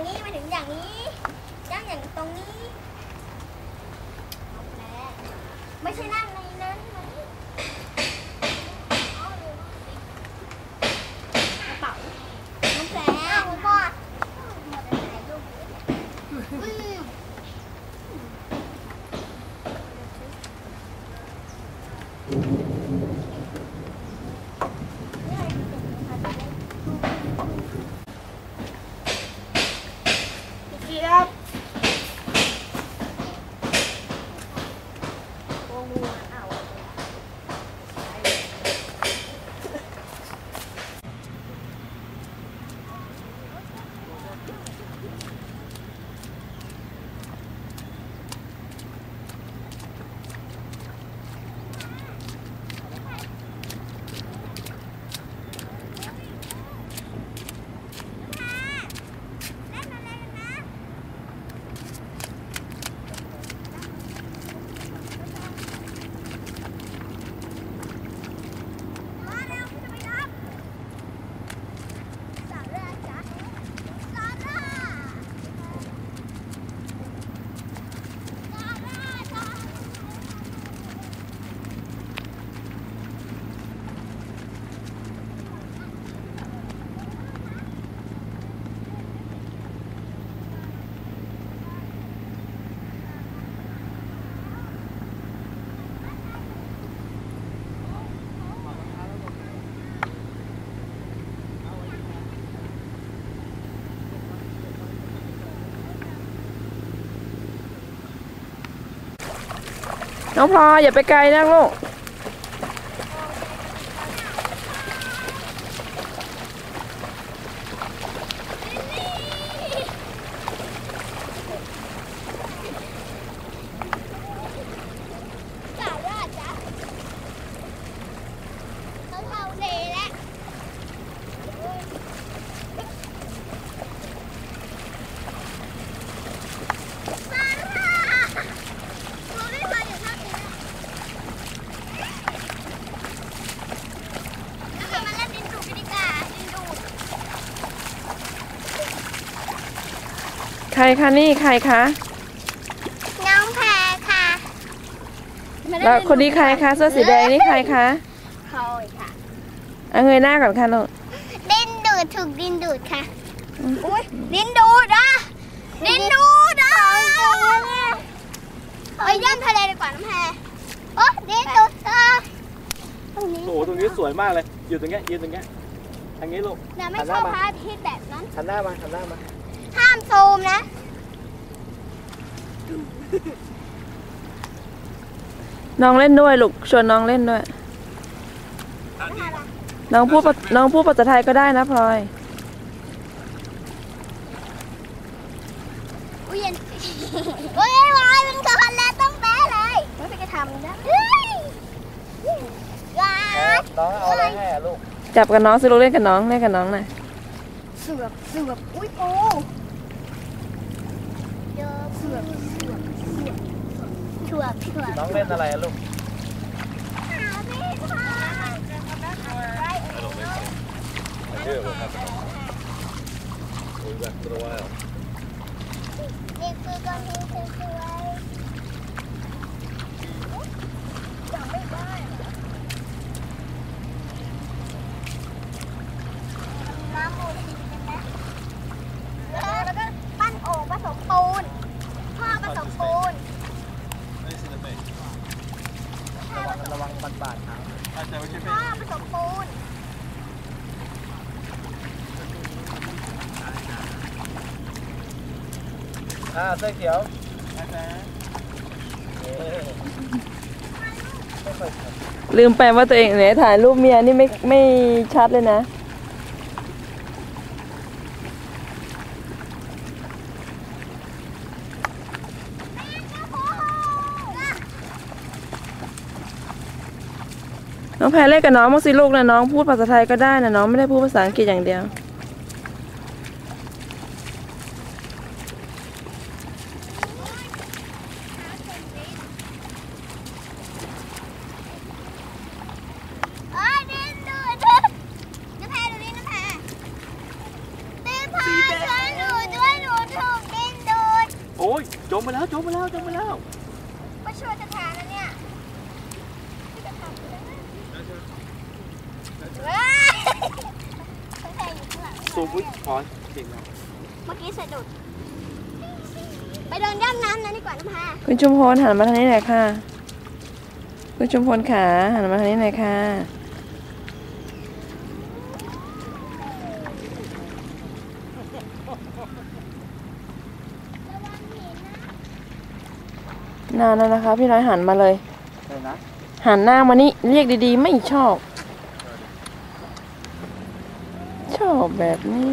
อย่างนี้มาถึงอย่างนี้ย่างอย่างตรงนี้ ไม่ใช่นั่งในนั้นมันกระเป๋าน้องแพรคุณพ่ออืม เจี๊ยบ น้องพลอยอย่าไปไกลนะลูก จ่ายว่าจ้ะเขาเท่าเลแล้ว มาค่ะเราไม่มาอยู่ท่านี้แล้วก็มาเล่นดินดูดกันดีกว่าดินดูด ใครคะนี่ใครคะน้องแพรค่ะแล้วคนนี้ใครคะเสื้อสีแดงนี่ใครคะคอยค่ะเอาเงยหน้าก่อนค่ะลูกดินดูดถูกดินดูดค่ะอุ้ยดินดูดอะดินดูดอะไปเล่นทะเลดีกว่าน้องแพรโอ้ดินดูดอะตรงนี้โอ้โหตรงนี้สวยมากเลยอยู่ตรงเนี้ยยืนตรงเนี้ยทางนี้ลูกนะไม่ชอบพระอาทิตย์แบบนั้นหันหน้ามาหันหน้ามา ห้ามซูมนะ น้องเล่นด้วยลูกชวนน้องเล่นด้วย น้องพูดภาน้องพูดภาษาไทยก็ได้นะพลอยอุ้ยเย็นโอ้ยวายเป็นคนแล้วต้องแป๊ะเลยไม่ไปกระทำนะเฮ้ยว้าน้องเอาอะไรให้อะลูกจับกับน้องสิลูกเล่นกับน้องเล่นกับน้องหน่อยเสือบเสือบอุ้ยโอ้เสือบเสือบเสือบเสือบ เสือบเสือบน้องเล่นอะไรอะลูกนี่คือก้อนหินสวยๆยังไม่ได้น้ำมูลดินกันนะแล้วก็ปั้นโอ่งผสมปูนพ่อผสมปูน ระวังปัน บาดเท้าอาจจะไม่ใช่พ่อผสมปูนอ่าเสื้อเขียวไม่ค่อยชัดลืมไปว่าตัวเองเนี่ยถ่ายรูปเมียนี่ไม่ไม่ชัดเลยนะ น้องแพรเล่นกับน้องบ้างสิลูกนะน้องพูดภาษาไทยก็ได้นะน้องไม่ได้พูดภาษาอังกฤษอย่างเดียวเอ้ยดินดูดน้ำแพรดูดิน้ำแพรดินพาช่วยดูด้วยหนูมไปแล้วจมไปแล้วจมไปแล้ว มาช่วยจะทานนะเนี่ยช่วยจะทานนะว้ายแพง อยู่ข้างหลังสูบอุ้ยพอเก่งนะเมื่อกี้สะดุด ไปเดินย่ำน้ำนั้นดีกว่านะพาคุณชุมพลหันมาทางนี้หน่อยค่ะ คุณชุมพลขาหันมาทางนี้หน่อยค่ะ นานแล้วนะคะ พี่น้อยหันมาเลยได้นะหันหน้ามานี่เรียกดีๆ ไม่ชอบ ชอบ แบบนี้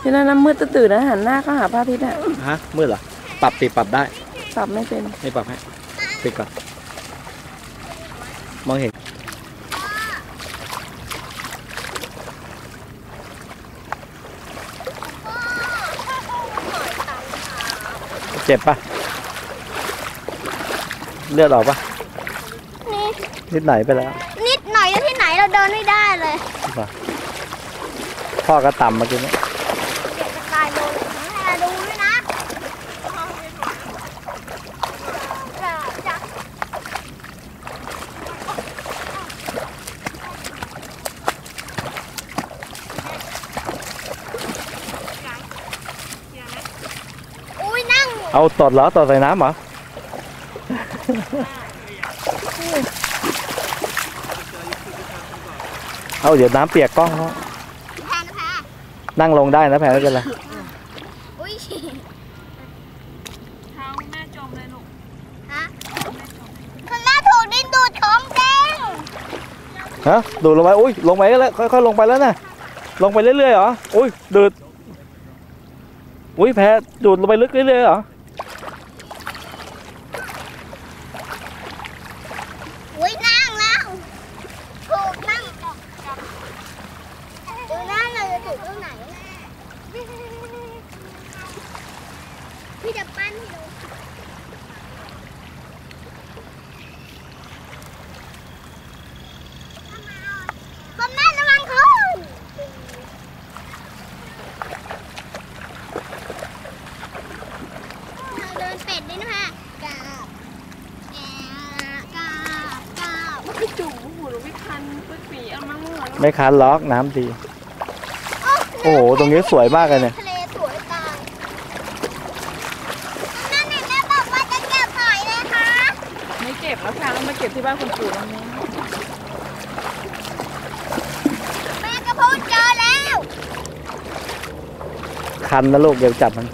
พี่น้อยน้ำมืดตื่นๆนะหันหน้าเข้าหาพระอาทิตย์อะฮะมืดเหรอปรับติปรับได้ปรับไม่เป็นไม่ปรับให้ปิดก่อนมองเห็นเจ็บปะ เลือดออกปะนี่นิดไหนไปแล้ว นิดหน่อยแล้วที่ไหนเราเดินไม่ได้เลย พ่อก็ต่ำเมื่อกี้นี้เดี๋ยวจะกลายโดนให้เราดูด้วยนะจะอุ้ยนั่ง เอาตดเหรอตดใส่น้ำเหรอ เอาเดี๋ยวน้ำเปียกกล้องเขาแพนนะแพนนั่งลงได้นะแพรไม่เป็นไรอุ้ยเท้าแม่จมเลยลูกฮะคุณแม่ถูกดินดูดของแดงฮะดูดลงไปอุ้ยลงไปแล้วค่อยๆลงไปแล้วนะลงไปเรื่อยๆเหรออุ้ยดูดอุ้ยแพรดูดลงไปลึกเรื่อยๆเหรออุ้ยนั่งแล้วถูกนั่งดู นั่งเราจะถูกตรงไหน พี่จะปั้นให้ดูคุณแม่ระวังเขาเราเดินเป็ดด้วยนะพ่ะกาบกาบกาบพี่จุ๋มหูหนูไม่คันปึ๊กปีเอามาหัวไม่คันล็อกน้ำดี โอ้โหตรงนี้สวยมากเลยเนี่ยทะเลสวยจังนั่นเห็นแม่บอกว่าจะเก็บหอยเลยคะไม่เก็บแล้วค่ะต้องมาเก็บที่บ้านคุณปู่ตรงนี้แม่ก็พูดเจอแล้ว คันนะลูกเดี๋ยวจับมัน